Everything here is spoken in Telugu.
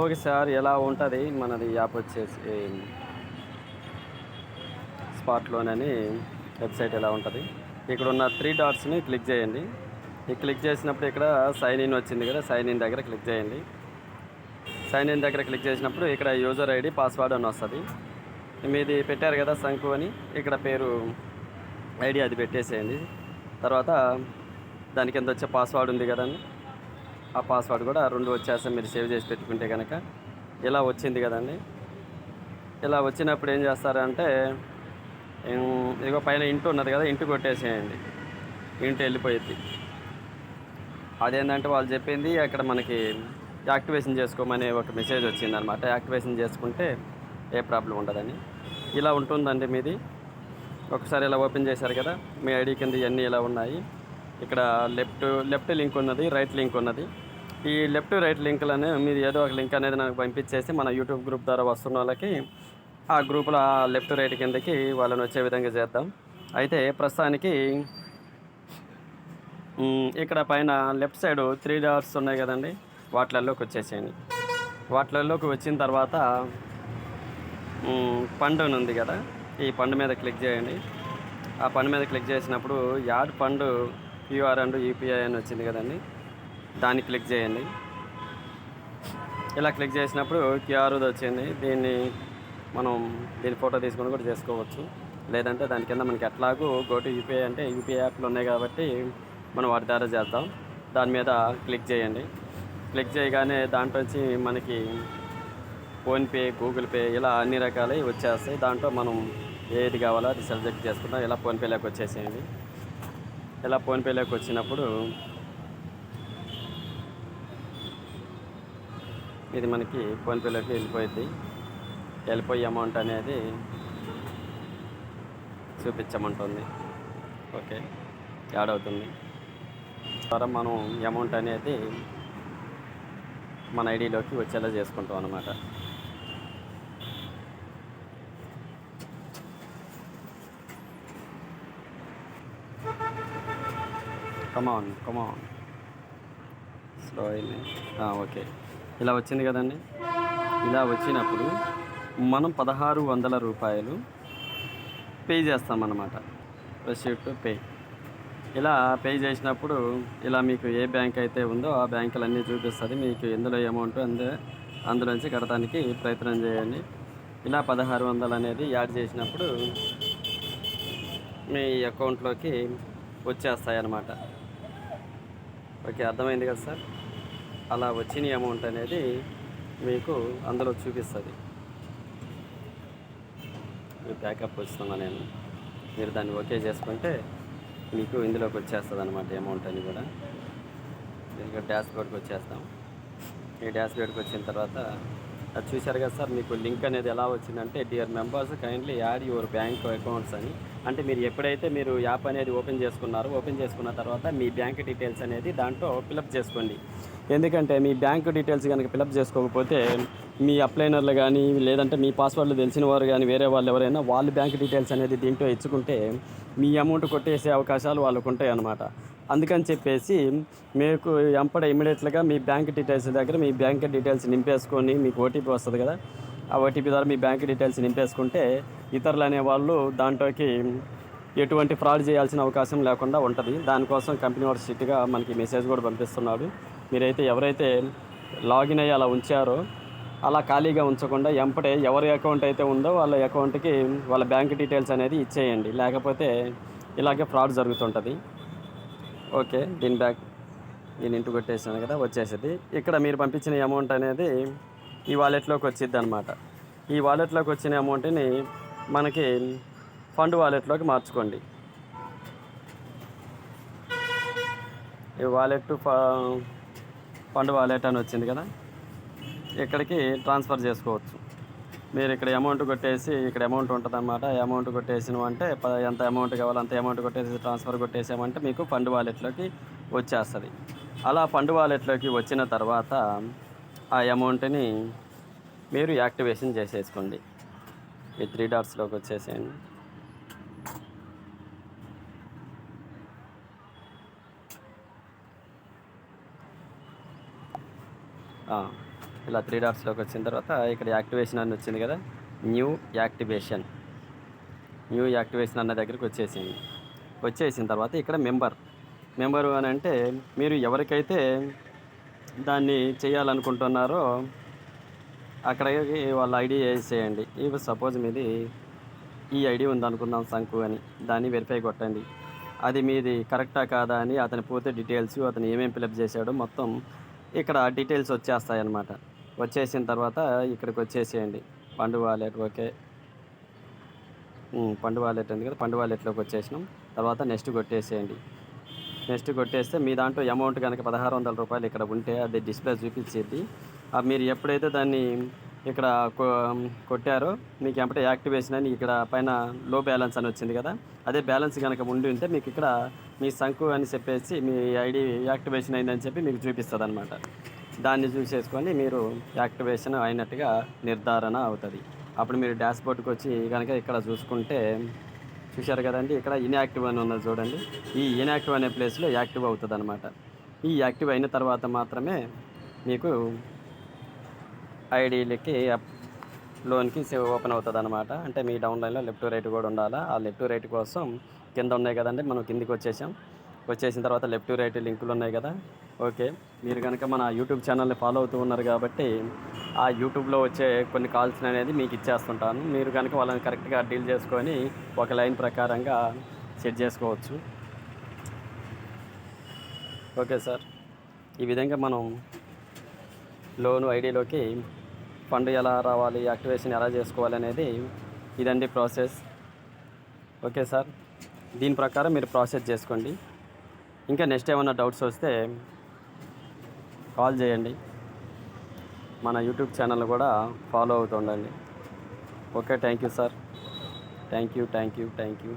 ఓకే సార్ ఎలా ఉంటుంది? మనది యాప్ వచ్చేసి స్పాట్లోనని వెబ్సైట్ ఎలా ఉంటుంది? ఇక్కడ ఉన్న త్రీ డాట్స్ని క్లిక్ చేయండి. ఈ క్లిక్ చేసినప్పుడు ఇక్కడ సైన్ ఇన్ వచ్చింది కదా సైన్ ఇన్ దగ్గర క్లిక్ చేయండి. సైన్ ఇన్ దగ్గర క్లిక్ చేసినప్పుడు ఇక్కడ యూజర్ ఐడి పాస్వర్డ్ అని వస్తుంది. మీది పెట్టారు కదా సంకు అని ఇక్కడ పేరు ఐడి అది పెట్టేసేయండి. తర్వాత దాని కింద వచ్చే పాస్వర్డ్ ఉంది కదండి ఆ పాస్వర్డ్ కూడా రెండు వచ్చేస్తే మీరు సేవ్ చేసి పెట్టుకుంటే కనుక ఇలా వచ్చింది కదండి. ఇలా వచ్చినప్పుడు ఏం చేస్తారంటే ఇదిగో పైన ఇంటి ఉన్నది కదా ఇంటి కొట్టేసేయండి. ఇంటి వెళ్ళిపోయింది అదేంటంటే వాళ్ళు చెప్పింది అక్కడ మనకి యాక్టివేషన్ చేసుకోమని ఒక మెసేజ్ వచ్చింది అనమాట యాక్టివేషన్ చేసుకుంటే ఏ ప్రాబ్లం ఉండదని. ఇలా ఉంటుందండి మీది. ఒకసారి ఇలా ఓపెన్ చేశారు కదా మీ ఐడి కింద ఇవన్నీ ఇలా ఉన్నాయి. ఇక్కడ లెఫ్ట్ లెఫ్ట్ లింక్ ఉన్నది రైట్ లింక్ ఉన్నది. ఈ లెఫ్ట్ రైట్ లింక్లనే మీరు ఏదో ఒక లింక్ అనేది నాకు పంపించేసి మన యూట్యూబ్ గ్రూప్ ద్వారా వస్తున్న వాళ్ళకి ఆ గ్రూపులో ఆ లెఫ్ట్ రైట్ కిందకి వాళ్ళని వచ్చే విధంగా చేద్దాం. అయితే ప్రస్తుతానికి ఇక్కడ పైన లెఫ్ట్ సైడ్ త్రీ డాట్స్ ఉన్నాయి కదండి వాటిలలోకి వచ్చేసేయండి. వాటిలలోకి వచ్చిన తర్వాత పండు అని ఉంది కదా ఈ పండు మీద క్లిక్ చేయండి. ఆ పండు మీద క్లిక్ చేసినప్పుడు యాడ్ పండు క్యూఆర్ అండ్ యూపీఐ అని వచ్చింది కదండి. దాన్ని క్లిక్ చేయండి. ఇలా క్లిక్ చేసినప్పుడు క్యూఆర్ వచ్చింది దీన్ని మనం దీని ఫోటో తీసుకొని కూడా చేసుకోవచ్చు. లేదంటే దాని కింద మనకి ఎట్లాగూ గోటు యూపీఐ అంటే యూపీఐ యాప్లు ఉన్నాయి కాబట్టి మనం వాటి ద్వారా చేద్దాం. దాని మీద క్లిక్ చేయండి. క్లిక్ చేయగానే దాంట్లో మనకి ఫోన్పే గూగుల్ పే ఇలా అన్ని రకాలవి వచ్చేస్తాయి. దాంట్లో మనం ఏది కావాలో అది సెలెక్ట్ చేసుకుంటాం ఇలా ఫోన్పేలోకి వచ్చేసేయండి. ఇలా ఫోన్పేలోకి వచ్చినప్పుడు ఇది మనకి ఫోన్పేలోకి వెళ్ళిపోయింది. వెళ్ళిపోయి అమౌంట్ అనేది చూపించమంటుంది. ఓకే యాడ్ అవుతుంది. ద్వారా మనం అమౌంట్ అనేది మన ఐడిలోకి వచ్చేలా చేసుకుంటాం అన్నమాట. Come on come on slow అయింది ఓకే ఇలా వచ్చింది కదండి. ఇలా వచ్చినప్పుడు మనం పదహారు వందల రూపాయలు పే చేస్తామన్నమాట. Receipt pay. ఇలా పే చేసినప్పుడు ఇలా మీకు ఏ బ్యాంక్ అయితే ఉందో ఆ బ్యాంకులన్నీ చూపిస్తుంది. మీకు ఎందులో అమౌంట్ అందే అందులోంచి కడటానికి ప్రయత్నం చేయండి. ఇలా పదహారు వందలు అనేది యాడ్ చేసినప్పుడు మీ అకౌంట్లోకి వచ్చేస్తాయి అన్నమాట ఓకే అర్థమైంది కదా సార్? అలా వచ్చిన అమౌంట్ అనేది మీకు అందులో చూపిస్తుంది. బ్యాకప్ వస్తున్నా నేను? మీరు దాన్ని ఓకే చేసుకుంటే మీకు ఇందులోకి వచ్చేస్తుంది అనమాట అమౌంట్ అని కూడా. ఇంకా డాష్ బోర్డ్కి వచ్చేస్తాం. ఈ డాష్ బోర్డ్కి వచ్చిన తర్వాత అది చూశారు కదా సార్ మీకు లింక్ అనేది ఎలా వచ్చిందంటే dear members kindly add your bank accounts అని. అంటే మీరు ఎప్పుడైతే మీరు యాప్ అనేది ఓపెన్ చేసుకున్నారో ఓపెన్ చేసుకున్న తర్వాత మీ బ్యాంక్ డీటెయిల్స్ అనేది దాంట్లో ఫిలప్ చేసుకోండి. ఎందుకంటే మీ బ్యాంక్ డీటెయిల్స్ కనుక ఫిలప్ చేసుకోకపోతే మీ అప్లైనర్లు కానీ లేదంటే మీ పాస్వర్డ్లు తెలిసిన వారు కానీ వేరే వాళ్ళు ఎవరైనా వాళ్ళు బ్యాంక్ డీటెయిల్స్ అనేది దీంట్లో ఇచ్చుకుంటే మీ అమౌంట్ కొట్టేసే అవకాశాలు వాళ్ళకు ఉంటాయి అన్నమాట అందుకని చెప్పేసి మీకు ఎంపడ ఇమీడియట్గా మీ బ్యాంక్ డీటెయిల్స్ దగ్గర మీ బ్యాంక్ డీటెయిల్స్ నింపేసుకొని మీకు ఓటీపీ వస్తుంది కదా ఆ ఓటీపీ ద్వారా మీ బ్యాంక్ డీటెయిల్స్ నింపేసుకుంటే ఇతరులు అనేవాళ్ళు దాంట్లోకి ఎటువంటి ఫ్రాడ్ చేయాల్సిన అవకాశం లేకుండా ఉంటుంది. దానికోసం కంపెనీ వాడు స్ట్రిక్ట్గా మనకి మెసేజ్ కూడా పంపిస్తున్నాడు. మీరైతే ఎవరైతే లాగిన్ అయ్యి అలా ఉంచారో అలా ఖాళీగా ఉంచకుండా ఎంపటే ఎవరి అకౌంట్ అయితే ఉందో వాళ్ళ అకౌంట్కి వాళ్ళ బ్యాంక్ డీటెయిల్స్ అనేది ఇచ్చేయండి. లేకపోతే ఇలాగే ఫ్రాడ్ జరుగుతుంటుంది. ఓకే దీని బ్యాక్ దీని ఇంటి కొట్టేసాను కదా వచ్చేసింది. ఇక్కడ మీరు పంపించిన అమౌంట్ అనేది ఈ వాలెట్లోకి వచ్చిద్ది అనమాట ఈ వాలెట్లోకి వచ్చిన అమౌంట్ని మనకి ఫండ్ వాలెట్లోకి మార్చుకోండి. ఈ వాలెట్ ఫండ్ వాలెట్ అని వచ్చింది కదా ఇక్కడికి ట్రాన్స్ఫర్ చేసుకోవచ్చు. మీరు ఇక్కడ అమౌంట్ కొట్టేసి ఇక్కడ అమౌంట్ ఉంటుంది అనమాట అమౌంట్ కొట్టేసినామంటే ఎంత అమౌంట్ కావాలో అంత అమౌంట్ కొట్టేసి ట్రాన్స్ఫర్ కొట్టేసామంటే మీకు ఫండ్ వాలెట్లోకి వచ్చేస్తుంది. అలా ఫండ్ వాలెట్లోకి వచ్చిన తర్వాత ఆ అమౌంట్ని మీరు యాక్టివేషన్ చేసేసుకోండి. ఈ త్రీ డాట్స్లోకి వచ్చేసేయండి. ఆ, ఇలా త్రీ డాట్స్లోకి వచ్చిన తర్వాత ఇక్కడ యాక్టివేషన్ అని వచ్చింది కదా న్యూ యాక్టివేషన్ న్యూ యాక్టివేషన్ అన్న దగ్గరికి వచ్చేసింది. వచ్చేసిన తర్వాత ఇక్కడ మెంబర్ మెంబరు అని అంటే మీరు ఎవరికైతే దాన్ని చేయాలనుకుంటున్నారో అక్కడికి వాళ్ళ ఐడి వేసేయండి. ఇప్పుడు సపోజ్ మీది ఈ ఐడి ఉందనుకుందాం సంకు అని. దాన్ని వెరిఫై కొట్టండి. అది మీది కరెక్టా కాదా అని అతని పూర్తి డీటెయిల్స్ అతను ఏమేమి ఫిలప్ చేశాడో మొత్తం ఇక్కడ డీటెయిల్స్ వచ్చేస్తాయి అన్నమాట వచ్చేసిన తర్వాత ఇక్కడికి వచ్చేసేయండి. పండు వాలెట్ ఓకే. పండు వాలెట్ ఉంది కదా పండు వాలెట్లోకి వచ్చేసినాం. తర్వాత నెక్స్ట్ కొట్టేసేయండి. నెక్స్ట్ కొట్టేస్తే మీ దాంట్లో అమౌంట్ కనుక పదహారు వందల రూపాయలు ఇక్కడ ఉంటే అది డిస్ప్లే చూపించేది. మీరు ఎప్పుడైతే దాన్ని ఇక్కడ కొ- కొట్టారో మీకు ఎంపటే యాక్టివేషన్ అని ఇక్కడ పైన లో బ్యాలెన్స్ అని వచ్చింది కదా అదే బ్యాలెన్స్ కనుక ఉండి ఉంటే మీకు ఇక్కడ మీ సంకు అని చెప్పేసి మీ ఐడి యాక్టివేషన్ అయిందని చెప్పి మీకు చూపిస్తుంది అనమాట దాన్ని చూసేసుకొని మీరు యాక్టివేషన్ అయినట్టుగా నిర్ధారణ అవుతుంది. అప్పుడు మీరు డాష్ బోర్డ్కి వచ్చి కనుక ఇక్కడ చూసుకుంటే చూశారు కదండి ఇక్కడ ఇన్యాక్టివ్ అని ఉన్నది చూడండి. ఈ ఇన్యాక్టివ్ అనే ప్లేస్లో యాక్టివ్ అవుతుంది అనమాట ఈ యాక్టివ్ అయిన తర్వాత మాత్రమే మీకు ఐడీలకి లోన్కి సేవ్ ఓపెన్ అవుతుంది అనమాట అంటే మీ డౌన్లైన్లో లెఫ్ట్ రైట్ కూడా ఉండాలా? ఆ లెఫ్ట్ రైట్ కోసం కింద ఉన్నాయి కదండి మనం కిందికి వచ్చేసాం. వచ్చేసిన తర్వాత లెఫ్ట్ రైట్ లింకులు ఉన్నాయి కదా? ఓకే. మీరు కనుక మన యూట్యూబ్ ఛానల్ని ఫాలో అవుతూ ఉన్నారు కాబట్టి ఆ యూట్యూబ్లో వచ్చే కొన్ని కాల్స్ అనేది మీకు ఇచ్చేస్తుంటాను. మీరు కనుక వాళ్ళని కరెక్ట్గా డీల్ చేసుకొని ఒక లైన్ ప్రకారంగా సెట్ చేసుకోవచ్చు. Okay sir. ఈ విధంగా మనం లోను ఐడిలోకి ఫండ్ ఎలా రావాలి యాక్టివేషన్ ఎలా చేసుకోవాలి అనేది ఇదండి ప్రాసెస్. Okay sir. దీని ప్రకారం మీరు ప్రాసెస్ చేసుకోండి. ఇంకా నెక్స్ట్ ఏమైనా డౌట్స్ వస్తే కాల్ చేయండి. మన యూట్యూబ్ ఛానల్ కూడా follow అవుతుండండి okay thank you sir. Thank you thank you thank you.